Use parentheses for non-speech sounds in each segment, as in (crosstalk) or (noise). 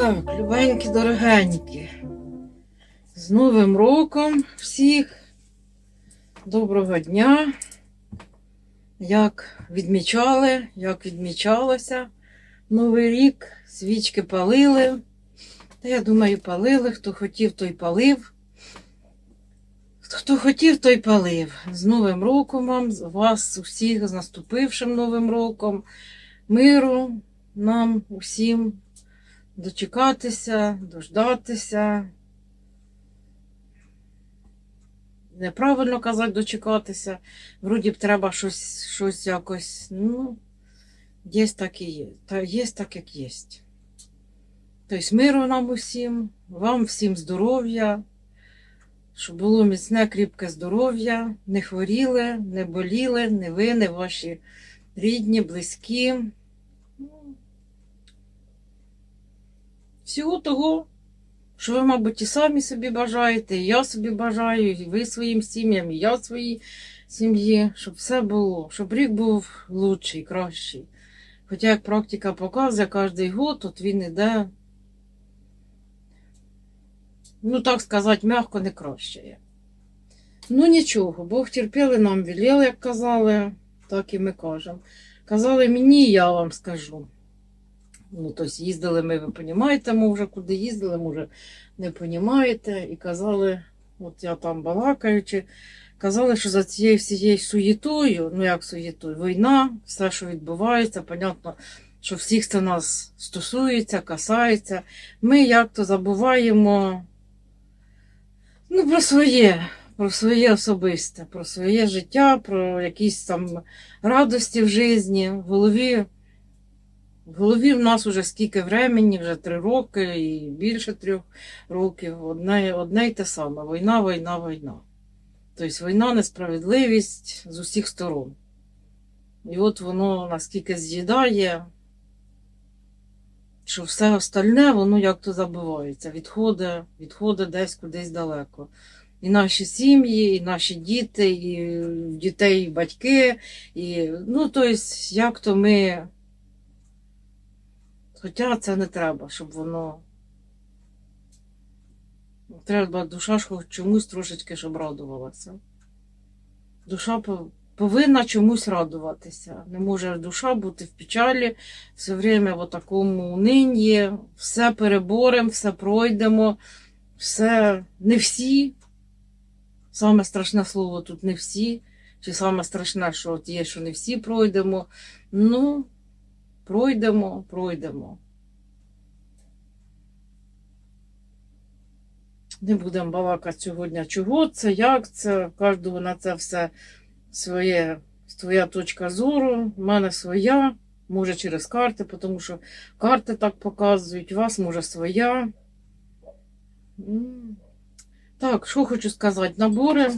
Так, любенькі, дорогенькі. З Новим роком всіх. Доброго дня. Як відмічали, як відмічалося Новий рік, свічки палили. Та я думаю, палили. Хто хотів, той палив. Хто хотів, той палив. З Новим роком вам, вас усіх, з наступившим Новим роком. Миру нам усім дочекатися, дождатися. Неправильно казати дочекатися. Вроді б треба щось, щось якось, ну, є так і є. Та є так, як є. Тобто миру нам усім, вам всім здоров'я, щоб було міцне, кріпке здоров'я, не хворіли, не боліли, не ви, не ваші рідні, близькі. Всього того, що ви, мабуть, і самі собі бажаєте, і я собі бажаю, і ви своїм сім'ям, і я своїй сім'ї, щоб все було, щоб рік був лучший, кращий. Хоча, як практика показує, кожен год от він іде, ну так сказати, м'яко не кращає. Ну нічого, Бог терпіли нам велів, як казали, так і ми кажемо. Казали мені, я вам скажу. Ну, тобто їздили ми, ви розумієте, ми вже куди їздили, може, не розумієте. І казали, от я там балакаючи, казали, що за цією всією суєтою, ну як суєтою, війна, все, що відбувається, понятно, що всіх це нас стосується, касається. Ми як-то забуваємо ну, про своє, про своє особисте, про своє життя, про якісь там радості в житті, в голові. В голові в нас уже скільки времени, вже три роки і більше трьох років. Одне, одне й те саме. Війна, війна, війна. Тобто війна, несправедливість з усіх сторон. І от воно наскільки з'їдає, що все остальне, воно як-то забувається, відходить, відходить десь кудись далеко. І наші сім'ї, і наші діти, і дітей, і батьки, і ну, тобто, як то ми. Хоча це не треба, щоб воно. Треба душа ж хоч чомусь трошечки, щоб радувалася. Душа повинна чомусь радуватися. Не може душа бути в печалі, все время в такому унинні, все переборемо, все пройдемо, все не всі. Саме страшне слово тут не всі. Чи саме страшне, що от є, що не всі пройдемо. Ну, Пройдемо, пройдемо. Не будемо балакати сьогодні, чого це, як це, кожного на це все своє, своя точка зору, в мене своя, може через карти, тому що карти так показують, у вас може своя. Так, що хочу сказати, набори,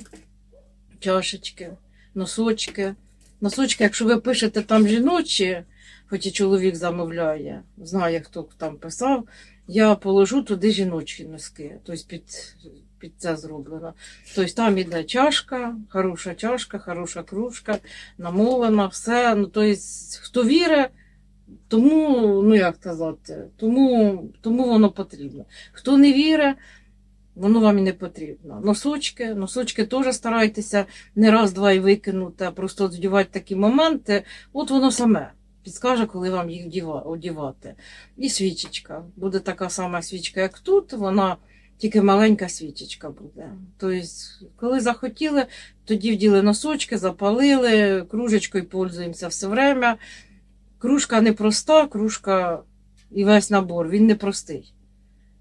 чашечки, носочки. Носочки, якщо ви пишете там жіночі, хоч і чоловік замовляє, знає, хто там писав, я положу туди жіночі носки. Тобто під, під це зроблено. Тобто там іде чашка, хороша чашка, хороша кружка, намолена, все. Ну, тобто, хто вірить, тому, ну як казати, тому, тому воно потрібно. Хто не вірить, Воно вам і не потрібно. Носочки, носочки теж старайтеся не раз-два і викинути, а просто одягати такі моменти. От воно саме підскаже, коли вам їх діва- одягати. І свічечка. Буде така сама свічка, як тут, вона тільки маленька свічечка буде. Тобто, коли захотіли, тоді вділи носочки, запалили, кружечкою пользуємося все время. Кружка не проста, кружка і весь набор, він не простий.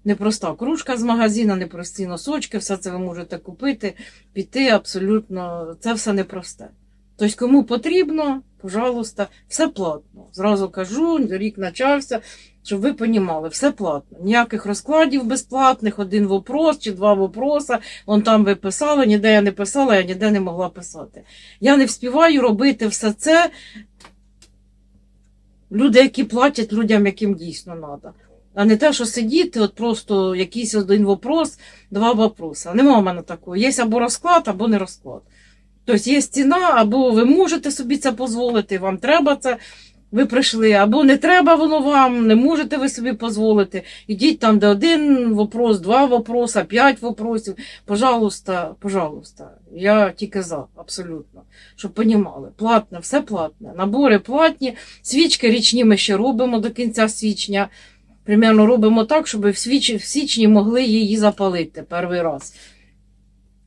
Непроста кружка з магазина, непрості носочки, все це ви можете купити, піти абсолютно. Це все непросте. Тобто, кому потрібно, пожалуйста, все платно. Зразу кажу, рік почався, щоб ви розуміли, все платно. Ніяких розкладів безплатних, один вопрос чи два вопроса. Вон там ви писали, ніде я не писала, я ніде не могла писати. Я не вспіваю робити все це. Люди, які платять людям, яким дійсно треба. А не те, що сидіти, от просто якийсь один вопрос, два вопроси. Нема в мене такого. Є або розклад, або не розклад. Тобто є ціна, або ви можете собі це дозволити, вам треба це. ви прийшли, або не треба воно вам, не можете ви собі дозволити. Ідіть там, де один вопрос, два вопроса, п'ять вопросів. Пожалуйста, пожалуйста. Я тільки за, абсолютно. Щоб понімали. Платне, все платне. Набори платні, свічки річні ми ще робимо до кінця січня. Примерно робимо так, щоб в січні могли її запалити перший раз.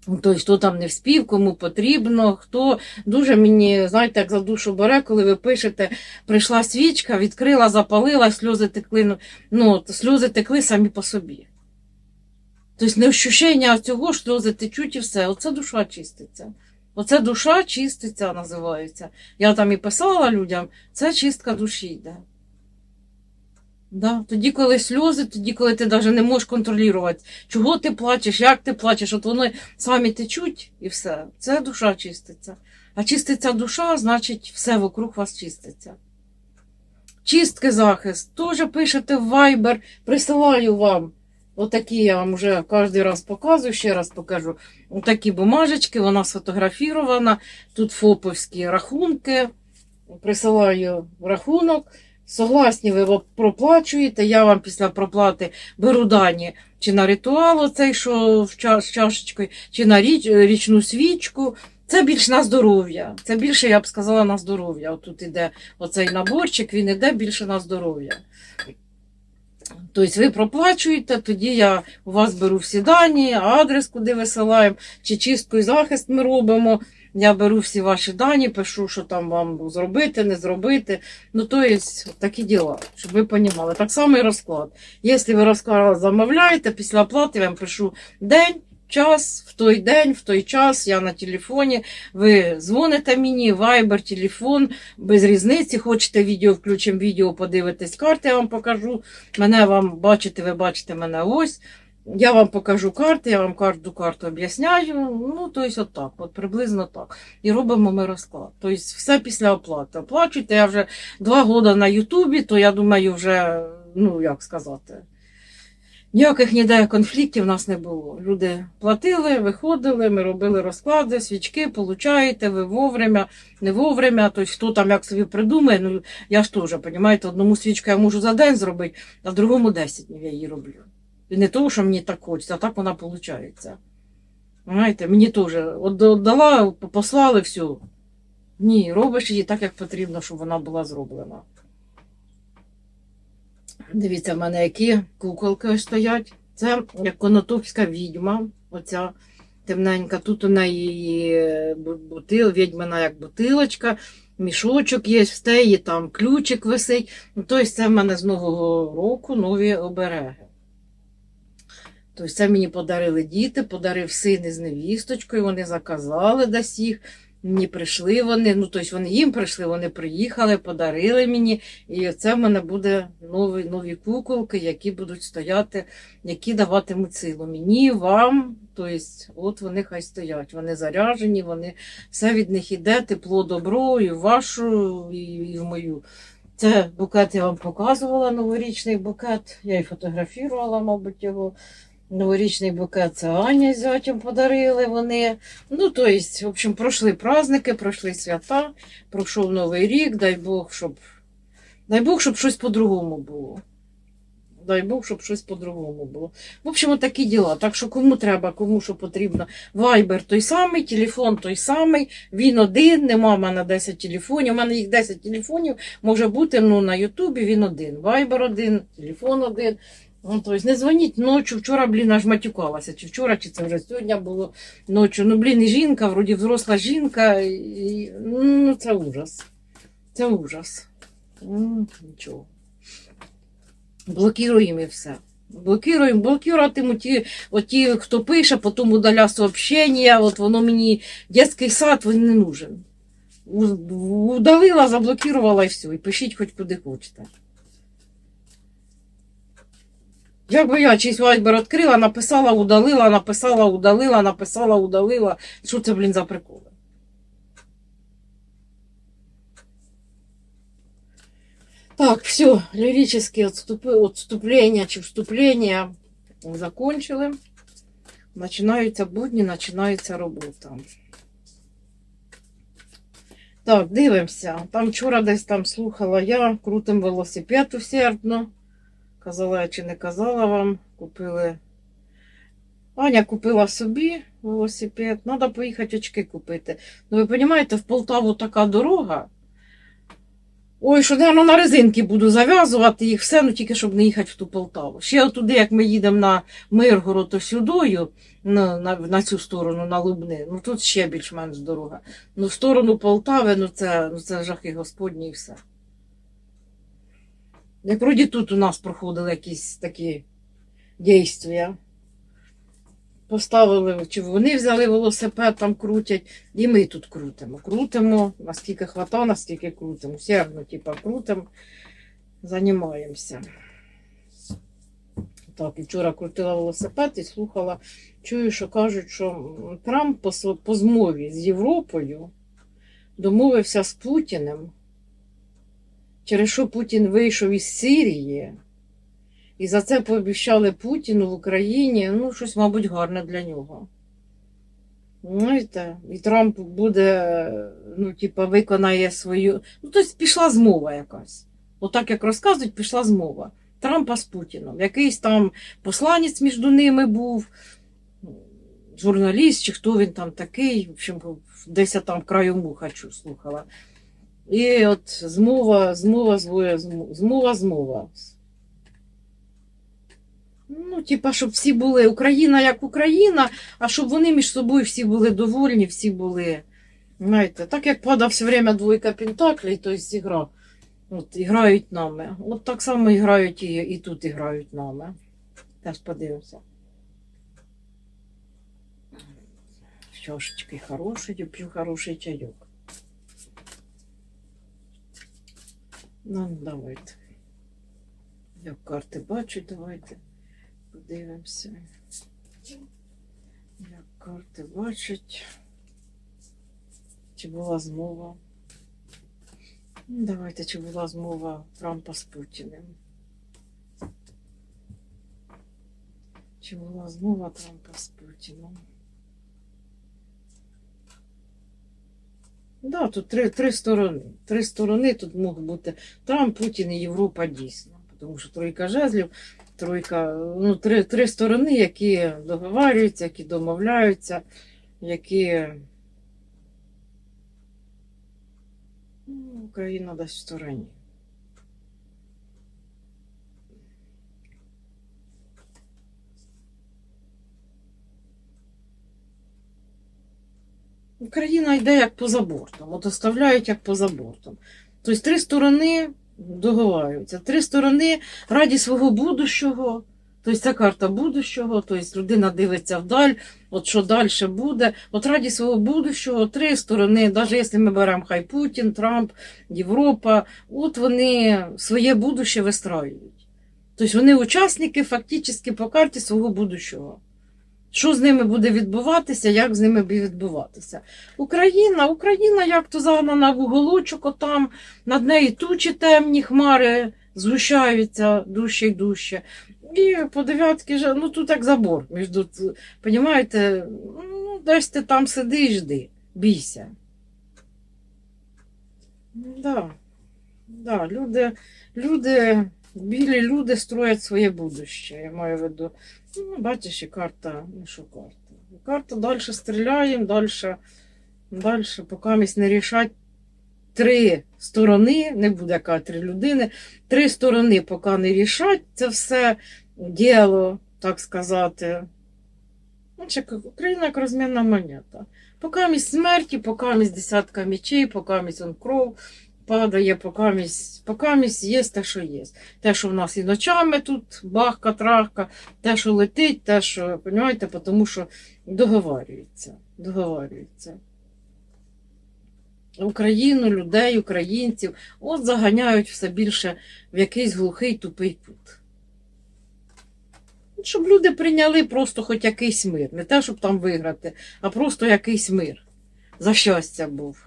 Ну, Тобто, хто там не вспів, кому потрібно, хто дуже мені, знаєте, як за душу бере, коли ви пишете, прийшла свічка, відкрила, запалила, сльози текли, ну, ну, сльози текли самі по собі. Тобто не ощущення цього, сльози течуть і все. Оце душа чиститься. Оце душа чиститься, називається. Я там і писала людям, це чистка душі йде. Да. Тоді, коли сльози, тоді, коли ти навіть не можеш контролювати, чого ти плачеш, як ти плачеш, от вони самі течуть і все. Це душа чиститься. А чиститься душа, значить, все вокруг вас чиститься. Чистки захист. Теж пишете в Viber, присилаю вам. Отакі я вам вже кожен раз показую, ще раз покажу. Отакі бумажечки, вона сфотографірована. Тут ФОПовські рахунки. Присилаю рахунок. Согласні, ви проплачуєте. Я вам після проплати беру дані чи на ритуал, оцей, що з чашечкою, чи на річ, річну свічку. Це більш на здоров'я. Це більше, я б сказала, на здоров'я. От тут іде оцей наборчик, він іде більше на здоров'я. Тобто ви проплачуєте, тоді я у вас беру всі дані, адрес, куди висилаємо, чи чистку і захист ми робимо. Я беру всі ваші дані, пишу, що там вам зробити, не зробити. Ну, то є такі діла, щоб ви розуміли. Так само і розклад. Якщо ви розклад замовляєте, після оплати я вам пишу день, час, в той день, в той час, я на телефоні. Ви дзвоните мені, вайбер, телефон, без різниці. Хочете відео, включимо відео, подивитесь карти, я вам покажу. Мене вам бачите, ви бачите мене ось. Я вам покажу карти, я вам кожну карту об'ясняю. Ну, тобто, от так, от приблизно так. І робимо ми розклад. Тобто, все після оплати. Оплачуйте, я вже два роки на Ютубі, то я думаю, вже, ну як сказати, ніяких ніде конфліктів в нас не було. Люди платили, виходили, ми робили розклади, свічки, получаєте, ви вовремя, не вовремя. Тобто, хто там як собі придумає, ну я ж теж, розумієте, одному свічку я можу за день зробити, а другому 10 днів я її роблю. І не того, що мені так хочеться, а так вона виходить. Знаєте, мені теж дала, послали все. Ні, робиш її так, як потрібно, щоб вона була зроблена. Дивіться, в мене які куколки стоять. Це як конотопська відьма, оця темненька. Тут у неї бу- бутил, відьмина як бутилочка, мішочок є в стеї, там ключик висить. Ну, тобто це в мене з Нового року нові обереги. Тобто це мені подарили діти, подарив син із невісточкою, вони заказали десь їх. Мені прийшли вони, ну тобто вони їм прийшли, вони приїхали, подарили мені. І це в мене буде нові, нові куколки, які будуть стояти, які даватимуть силу. Мені, вам, тобто, от вони хай стоять. Вони заряжені, вони все від них іде, тепло, добро, і в вашу, і, і в мою. Це букет я вам показувала, новорічний букет. Я і фотографувала, мабуть, його. Новорічний букет це Аня з зятем подарили вони. Ну, то в общем, пройшли праздники, пройшли свята, пройшов Новий рік, дай Бог, щоб. Дай Бог, щоб щось по-другому було. Дай Бог, щоб щось по-другому було. В общем, такі діла. Так що кому треба, кому що потрібно. Вайбер той самий, телефон той самий, він один, нема в мене 10 телефонів. У мене їх 10 телефонів може бути ну, на Ютубі він один. Вайбер один, телефон один. Ну, тобто не дзвоніть ночі. Вчора, блін, аж матюкалася. Чи вчора, чи це вже сьогодні було ночі. Ну, блін, і жінка, вроді взросла жінка. І, ну, це ужас. Це ужас. Ну, нічого. Блокіруємо і все. Блокіруємо, блокувати ті, оті, хто пише, потім удаля сообщення, от воно мені дитячий сад він не нужен. Удалила, заблокувала і все. І пишіть хоч куди хочете. Якби я чийсь вайбер відкрила, написала, удалила, написала, удалила, написала, удалила. Що це, блін, за приколи? Так, все, лирические отступы, отступления чи вступления закончили. Починаються будні, починається робота. Так, дивимося. Там вчора десь там слухала я, крутим велосипед усердно. Казала я чи не казала вам. Купили. Аня купила собі велосипед. Треба поїхати очки купити. Ну, ви розумієте, в Полтаву така дорога. Ой, що я на резинки буду зав'язувати їх все, ну тільки щоб не їхати в ту Полтаву. Ще туди, як ми їдемо на Миргород, то сюдою, на, на, на цю сторону, на Лубни, ну тут ще більш-менш дорога. Ну, в сторону Полтави, ну це, ну це жахи Господні і все. Як вроді тут у нас проходили якісь такі дійства. Поставили, чи вони взяли велосипед, там крутять, і ми тут крутимо. Крутимо, наскільки хвата, наскільки крутимо. Усердно, типа, крутимо, займаємося. Так, і вчора крутила велосипед і слухала, чую, що кажуть, що Трамп по, по змові з Європою домовився з Путіним, через що Путін вийшов із Сирії, і за це пообіцяли Путіну в Україні, ну, щось, мабуть, гарне для нього. Знаєте, і Трамп буде, ну, типа, виконає свою. Ну, тобто пішла змова якась. Отак, як розказують, пішла змова. Трампа з Путіном. Якийсь там посланець між ними був, журналіст, чи хто він там такий, в общем, десь я там краю муха слухала. І от змова, змова, змова, змова, змова. Ну, типа, щоб всі були Україна як Україна, а щоб вони між собою всі були довольні, всі були. Знаєте, так як падав все время двойка Пентаклей, то есть ігра. От, грають нами. От так само і грають і, і тут і грають нами. Теж подивимося. Чашечки хороші, п'ю хороший чайок. Ну, давайте. Я карти бачу, давайте подивимося. Як карти бачать. Чи була змова? Ну, Давайте, чи була змова Трампа з Путіним. Чи була змова Трампа з Путіном? Да, тут три, три сторони. Три сторони тут можуть бути Трамп, Путін і Європа дійсно. Тому що тройка жезлів, тройка, ну, три, три сторони, які договарюються, які домовляються, які. Ну, Україна дасть стороні. Україна йде як поза бортом, от оставляють як поза бортом. Тобто три сторони договарюються, три сторони раді свого будущого. Тобто це карта будущого, тобто людина дивиться вдаль, от що далі буде. От раді свого будущого, три сторони, навіть якщо ми беремо хай Путін, Трамп, Європа, от вони своє будуще вистраюють. Тобто вони учасники фактично по карті свого будущого. Що з ними буде відбуватися, як з ними буде відбуватися? Україна, Україна як то загнана в уголочок, отам, над нею тучі темні хмари згущаються дужче й дужче. І по дев'ятки, ну тут як забор. Між, понімаєте, ну, десь ти там сиди і жди, бійся. Да. Да, люди, люди, білі люди строять своє будуще. Я маю в виду. Ну, бачиш, і карта, ну що карта. Карта далі стріляємо, далі, далі, поки не рішать три сторони, не буде яка три людини, три сторони, поки не рішать це все діло, так сказати. Ну, як Україна як розмінна монета. Поки місь смерті, поки місь десятка мечей, поки кров падає, поки місь є те, що є. Те, що в нас і ночами тут бахка, трахка, те, що летить, те, що, розумієте, тому що договарюється. договарюється. Україну, людей, українців, от заганяють все більше в якийсь глухий тупий кут. Щоб люди прийняли просто хоч якийсь мир. Не те, щоб там виграти, а просто якийсь мир. За щастя був.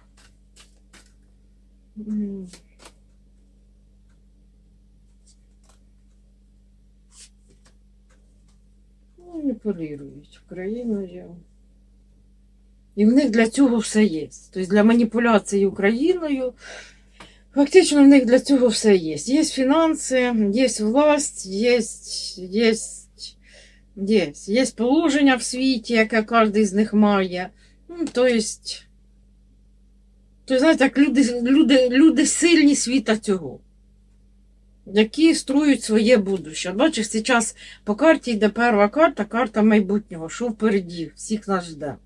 Маніпулюють Україною. І в них для цього все є. Тобто для маніпуляції Україною. Фактично в них для цього все є. Є фінанси, є власть, є, є, є, є положення в світі, яке кожен з них має. Ну, тобто, то, знаєте, як люди, люди, люди сильні світа цього, які строють своє будуще. Бачиш, зараз по карті йде перша карта, карта майбутнього, що впереді, всіх нас жде.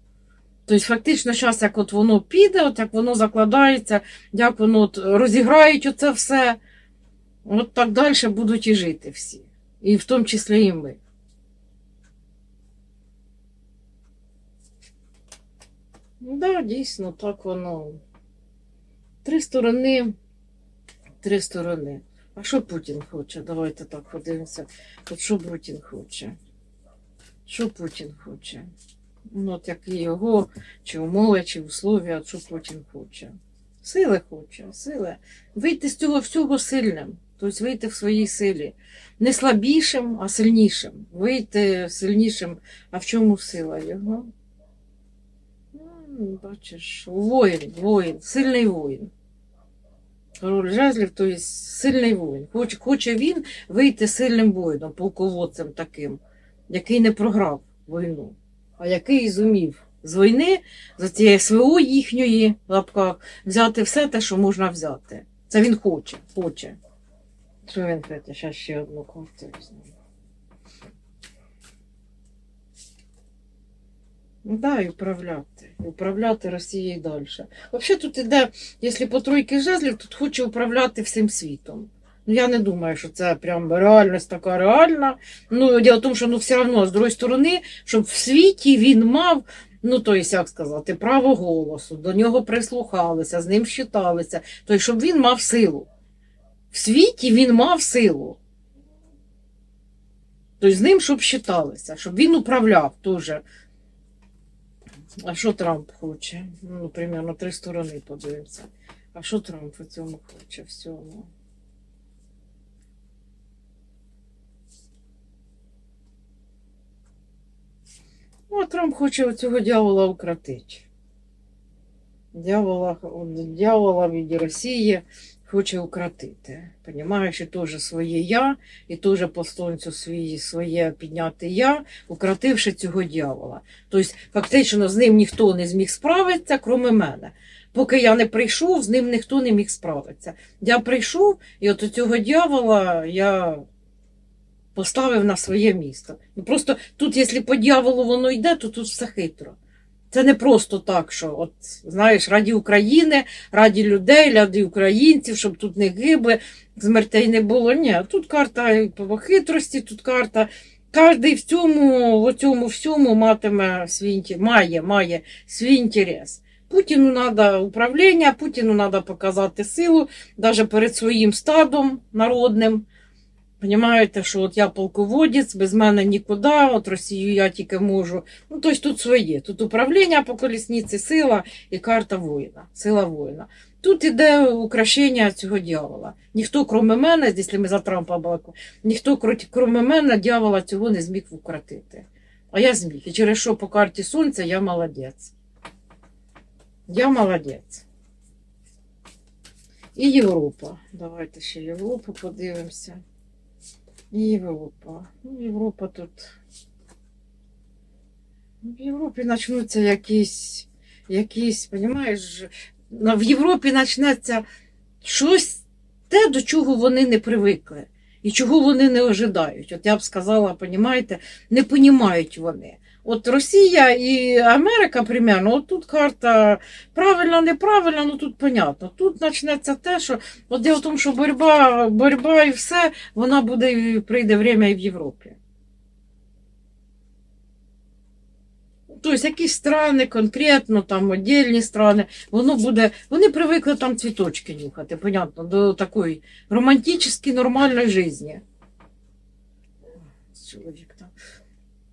Тобто, фактично, зараз, як от воно піде, от як воно закладається, як воно от розіграють оце все, от так далі будуть і жити всі. І в тому числі і ми. Ну, да, дійсно, так воно. Три сторони, три сторони. А що Путін хоче? Давайте так подивимося. От що Путін хоче? Що Путін хоче? Ну, от які його, чи умови, чи условия, що Путін хоче. Сили хоче, сили. Вийти з цього всього сильним. Тобто вийти в своїй силі. Не слабішим, а сильнішим. Вийти сильнішим. А в чому сила його? Бачиш, воїн, воїн, сильний воїн. Король жезлів, то є сильний воїн. Хоче, хоче він вийти сильним воїном, полководцем таким, який не програв війну, а який зумів з війни, за цієї СВО їхньої в лапках, взяти все те, що можна взяти. Це він хоче, хоче. Що він хоче? Зараз ще одну карту візьму. Ну да, і управляти. Управляти Росією далі. Взагалі тут іде, якщо по тройки жезлів, тут хоче управляти всім світом. Ну, я не думаю, що це прям реальність така реальна. Ну, діло в тому, що ну, все одно, з другої сторони, щоб в світі він мав, ну, то есть, як сказати, право голосу, до нього прислухалися, з ним щиталися, тобто, щоб він мав силу. В світі він мав силу. Тобто з ним, щоб щиталися, щоб він управляв теж. А що Трамп хоче? Ну, примерно три сторони подивимося. А що Трамп у цьому хоче всьому? Ну, а Трамп хоче оцього дьявола укротити. Дьявола, от дьявола від Росії хоче укротити. Понімаєш, і теж своє я, і теж по сонцю свої, своє підняти я, укротивши цього дьявола. Тобто, фактично, з ним ніхто не зміг справитися, крім мене. Поки я не прийшов, з ним ніхто не міг справитися. Я прийшов, і от цього дьявола я поставив на своє місто. Ну просто тут, якщо по дьяволу воно йде, то тут все хитро. Це не просто так, що от знаєш, раді України, раді людей, раді українців, щоб тут не гибли, смертей не було. Ні, тут карта по хитрості, тут карта. Кожен в цьому, в цьому всьому матиме свій має, має свій інтерес. Путіну треба управління, Путіну треба показати силу, навіть перед своїм стадом народним. Понімаєте, що от я полководець, без мене нікуди, от Росію я тільки можу. Ну, тобто тут своє. Тут управління по колісниці, сила і карта воїна, сила воїна. Тут іде украшення цього дьявола. Ніхто, крім мене, якщо ми за Трампа балакаємо, ніхто, крім мене, дьявола цього не зміг укротити. А я зміг. І через що по карті сонця я молодець. Я молодець. І Європа. Давайте ще Європу подивимося. Європа. Ну, Європа тут. В Європі почнуться якісь, якісь, на- в Європі почнеться щось те, до чого вони не привикли. І чого вони не ожидають. От я б сказала, понімаєте, не понімають вони. От Росія і Америка, примерно, от тут карта правильно, неправильно, ну тут понятно. Тут почнеться те, що от діло в тому, що боротьба, боротьба і все, вона буде прийде время і в Європі. Тобто якісь страни, конкретно там отдельні страни, воно буде. Вони привикли там цвіточки нюхати, понятно, до такої романтичної, нормальної житті. Чоловік.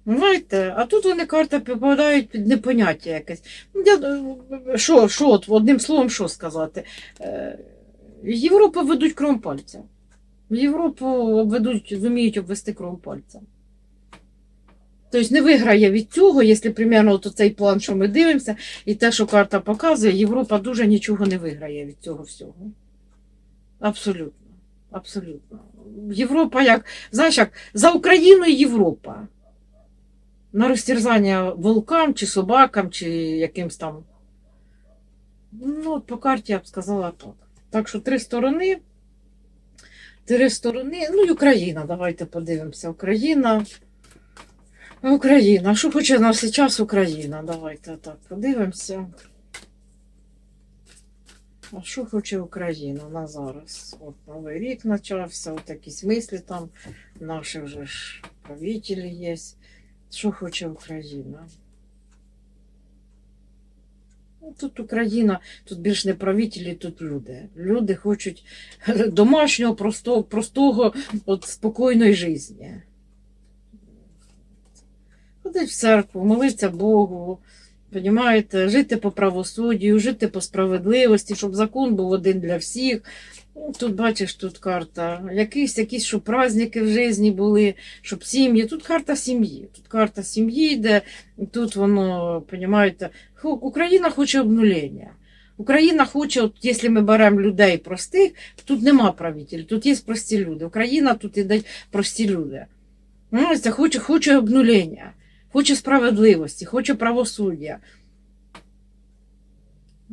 Знаєте, а тут вони карти попадають під непоняття якесь. Ну, я, е, Що, що, от, одним словом, що сказати? Е, Європу ведуть кром пальця. Європу обведуть, зуміють обвести кром пальця. Тобто не виграє від цього, якщо примерно от цей план, що ми дивимося, і те, що карта показує, Європа дуже нічого не виграє від цього всього. Абсолютно. Абсолютно. Європа як, знаєш, як за Україною Європа. На розтерзання волкам чи собакам, чи якимсь там. Ну, от по карті я б сказала так. Так що три сторони. Три сторони. Ну і Україна. Давайте подивимося. Україна. Україна. Що хоче на цей час Україна? Давайте так подивимося. А що хоче Україна на зараз? От Новий рік почався, от якісь мислі там, наші вже ж правителі є. Що хоче Україна? Ну, Тут Україна, тут більш не правителі, тут люди. Люди хочуть (laughs) домашнього, простого, простого от, спокійної життя. Ходить в церкву, молиться Богу, Понімаєте, жити по правосуддю, жити по справедливості, щоб закон був один для всіх. Тут бачиш, тут карта. Якісь, якісь, щоб праздники в житті були, щоб сім'ї. Тут карта сім'ї. Тут карта сім'ї йде, тут воно, понімаєте, Україна хоче обнулення. Україна хоче, от якщо ми беремо людей простих, тут нема правителів, тут є прості люди. Україна тут ідуть прості люди. Це хоче, хоче обнулення, хоче справедливості, хоче правосуддя.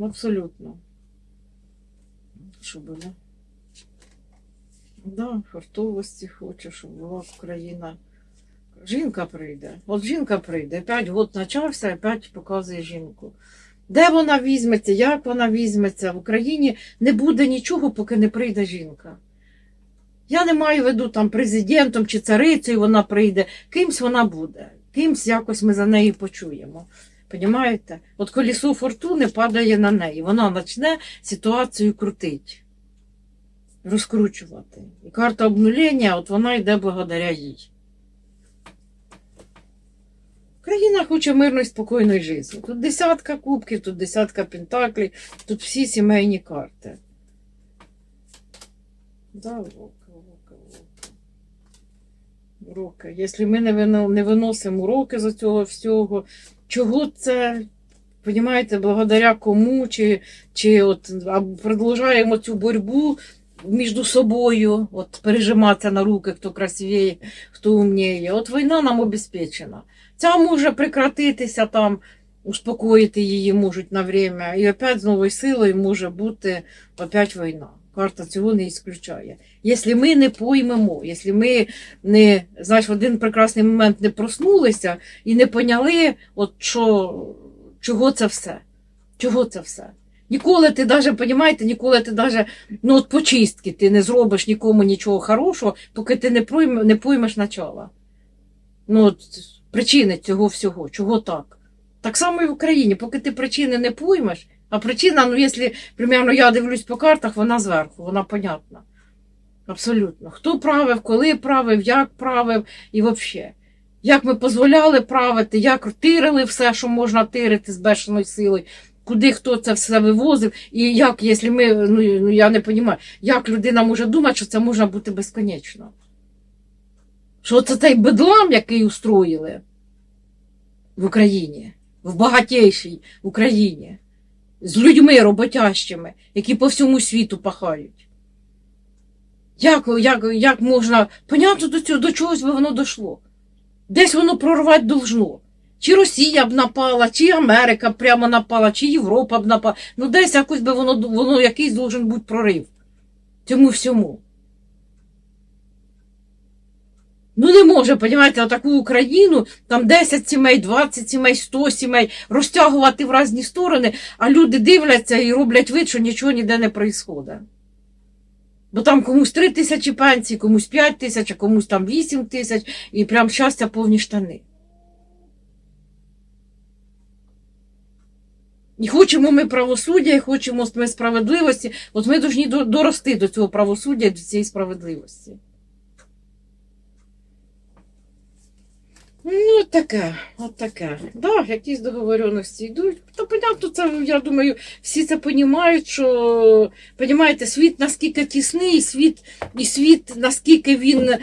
Абсолютно. Що буде? Да, фартовості хоче, щоб була Україна. Жінка прийде. От жінка прийде. П'ять год почався, і п'ять показує жінку. Де вона візьметься, як вона візьметься? В Україні не буде нічого, поки не прийде жінка. Я не маю в виду там президентом чи царицею вона прийде, кимсь вона буде, кимсь якось ми за неї почуємо. Понімаєте? От колісо фортуни падає на неї, вона почне ситуацію крутити, розкручувати. І карта обнулення, от вона йде благодаря їй. Країна хоче мирної спокійної життя. Тут десятка кубків, тут десятка пентаклів, тут всі сімейні карти. Да, Вовка, Вовка, Вовка. Уроки. Якщо ми не, виносимо уроки з цього всього, чого це, понімаєте, благодаря кому, чи, чи от, а продовжуємо цю боротьбу між собою, от пережиматися на руки, хто красивіє, хто умніє. От війна нам обезпечена. Ця може прекратитися там, успокоїти її можуть на время, і опять з новою силою може бути опять війна. Карта цього не ісключає. Якщо ми не поймемо, якщо ми не знаєш, в один прекрасний момент не проснулися і не поняли, от що, чого це все. Чого це все? Ніколи ти навіть, понімаєте, ніколи ти навіть, ну от почистки ти не зробиш нікому нічого хорошого, поки ти не, пройм, не поймеш начала. Ну, от, причини цього всього, чого так? Так само і в Україні, поки ти причини не поймеш, а причина, ну, якщо, примерно, я дивлюсь по картах, вона зверху, вона понятна. Абсолютно. Хто правив, коли правив, як правив і взагалі. Як ми дозволяли правити, як тирили все, що можна тирити з бешеною силою, куди хто це все вивозив, і як, якщо ми, ну, ну я не розумію, як людина може думати, що це може бути безконечно. Що це цей бедлам, який устроїли в Україні, в багатейшій Україні, з людьми роботящими, які по всьому світу пахають. Як, як, як можна, понятно, до цього, до чогось би воно дійшло. Десь воно прорвати должно. Чи Росія б напала, чи Америка б прямо напала, чи Європа б напала. Ну, десь якось би воно, воно якийсь должен бути прорив. Цьому всьому. Ну не може, понімаєте, таку Україну, там 10 сімей, 20 сімей, 100 сімей розтягувати в різні сторони, а люди дивляться і роблять вид, що нічого ніде не відбувається. Бо там комусь 3 тисячі пенсій, комусь 5 тисяч, а комусь там 8 тисяч, і прям щастя повні штани. І хочемо ми правосуддя, і хочемо ми справедливості. От ми повинні дорости до цього правосуддя, до цієї справедливості. Ну, от таке, от таке. Да, якісь договоренності йдуть. То понятно, це, я думаю, всі це розуміють, що, понімаєте, світ наскільки тісний, світ, і світ, наскільки він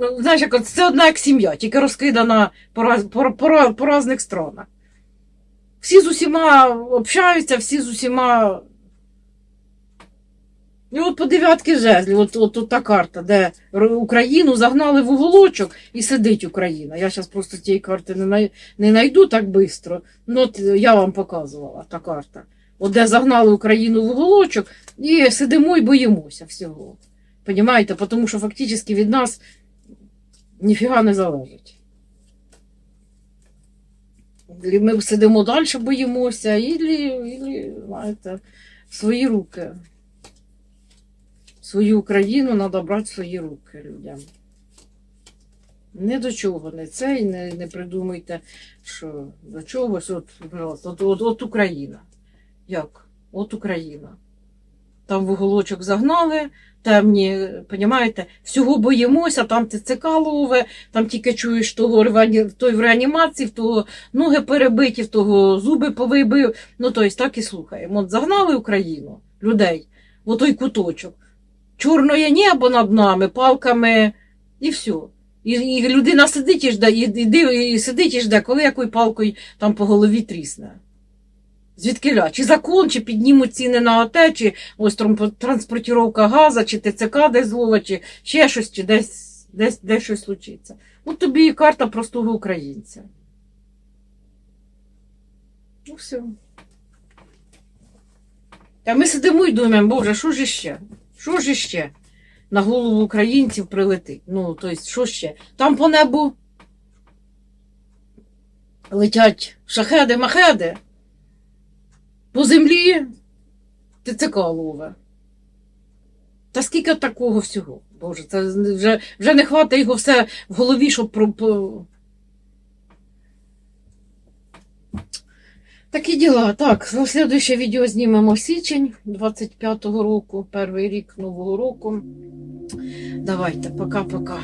ну, знаєш, як це одна як сім'я, тільки розкидана по, раз- по, по, по різних сторонах. Всі з усіма общаються, всі з усіма. І от по дев'ятки жезлів, от, от, от та карта, де Україну загнали в уголочок і сидить Україна. Я зараз просто тієї карти не, най... не знайду так швидко. Ну, от я вам показувала та карта. От де загнали Україну в уголочок і сидимо і боїмося всього. Понімаєте? Тому що фактично від нас ніфіга не залежить. Ми сидимо далі, боїмося, і, знаєте, в свої руки. Свою Україну треба брати свої руки людям. Не до чого не цей, не, не придумуйте, що до чогось, от, от, от, от Україна. Як? От Україна. Там в уголочок загнали, темні, понімаєте, всього боїмося, там ТЦК лове, там тільки чуєш того той в реанімації, в того ноги перебиті, в того зуби повибив. Ну, тобто так і слухаємо. От загнали Україну, людей, в той куточок. Чорне небо над нами, палками, і все. І, і людина сидить і жде, і, і, і сидить і жде, коли якою палкою там по голові трісне. Звідки Чи закон, чи піднімуть ціни на АТ, чи ось транспо- транспортіровка газу, чи ТЦК десь злова, чи ще щось, чи десь, десь, десь щось случиться. От тобі і карта простого українця. Ну все. А ми сидимо і думаємо, боже, що ж іще? Що ж іще? На голову українців прилетить. Ну, тобто, що ще? Там по небу летять шахеди-махеди. По землі ТЦК лове. Та скільки такого всього? Боже, це вже, вже не хватить його все в голові, щоб про. Такі діла. Так, слідуюче відео знімемо січень 25-го року, перший рік Нового року. Давайте, пока-пока.